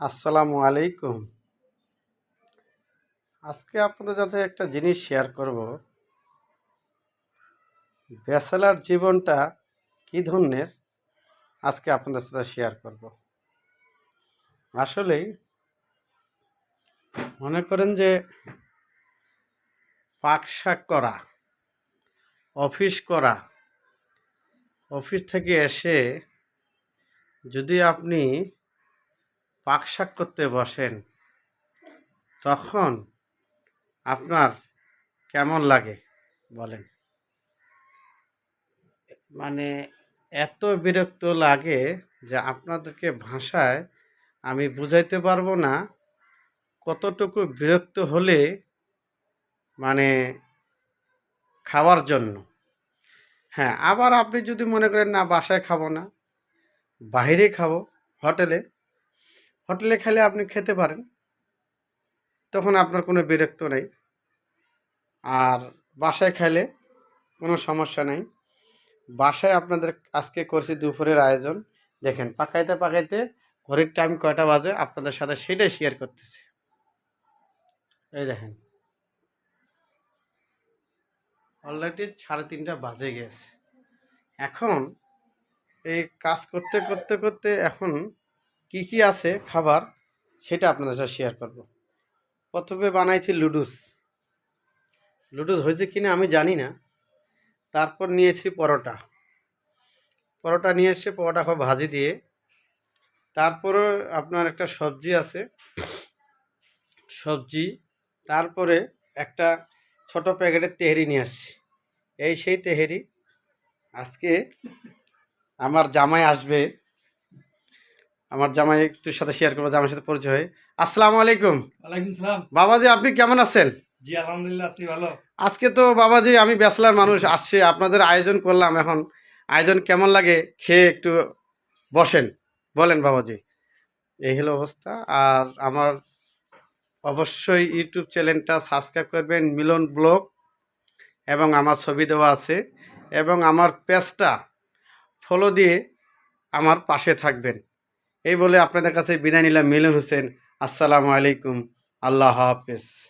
আসসালামু আলাইকুম। আজকে আপনাদের সাথে একটা জিনিস শেয়ার করব। ব্যাচেলার জীবনটা কী ধরনের? আজকে আপনাদের সাথে শেয়ার করব। আসলেই মনে করেন যে পাক শাক করা, অফিস করা, অফিস থেকে এসে যদি আপনি পাক শাক করতে বসেন, তখন আপনার কেমন লাগে বলেন? মানে এত বিরক্ত লাগে যে আপনাদেরকে ভাষায় আমি বুঝাইতে পারব না, কতটুকু বিরক্ত হলে মানে খাওয়ার জন্য। হ্যাঁ আবার আপনি যদি মনে করেন না, বাসায় খাব না, বাইরে খাব, হোটেলে হোটেলে খেলে আপনি খেতে পারেন। তখন আপনার কোনো বিরক্ত নেই। আর বাসায় খেলে কোনো সমস্যা নেই। বাসায় আপনাদের আজকে করছি দুপুরের আয়োজন। দেখেন, পাকাইতে পাকাইতে ঘড়ির টাইম কয়টা বাজে আপনাদের সাথে সেটাই শেয়ার করতেছি। এই দেখেন। অলরেডি সাড়ে তিনটা বাজে গেছে। এখন এই কাজ করতে করতে করতে এখন কি কি আছে খাবার, সেটা আপনাদের সাথে শেয়ার করব। প্রথমে বানাইছি লুডুস। লুডুস হয়েছে কিনা আমি জানি না। তারপর নিয়েছি পরোটা। পরোটা নিয়ে এসে পরোটা খুব ভাজি দিয়ে, তারপরে আপনার একটা সবজি আছে। সবজি, তারপরে একটা ছোট প্যাকেটের তেহেরি নিয়ে আসছি। এই সেই তেহেরি আজকে আমার জামাই আসবে আমার জামাই একটু সাথে শেয়ার করব জামাইয়ের সাথে পরিচয় হয়। আসসালামু আলাইকুম। ওয়ালাইকুম সালাম। বাবাজি আপনি কেমন আছেন? জি আলহামদুলিল্লাহ আছি ভালো। আজকে তো বাবাজি আমি ব্যাচলার মানুষ আসছে আপনাদের আয়োজন করলাম এখন। আয়োজন কেমন লাগে? খেয়ে একটু বসেন। বলেন বাবাজি। এই হলো অবস্থা। আর আমার অবশ্যই ইউটিউব চ্যানেলটা সাবস্ক্রাইব করবেন মিলন ব্লগ এবং আমার ছবি দেওয়া আছে এবং আমার পেজটা ফলো দিয়ে আমার পাশে থাকবেন। এই বলে আপনাদের কাছে বিদায় নিলাম মিলন হোসেন। আসসালামু আলাইকুম। আল্লাহ হাফেজ।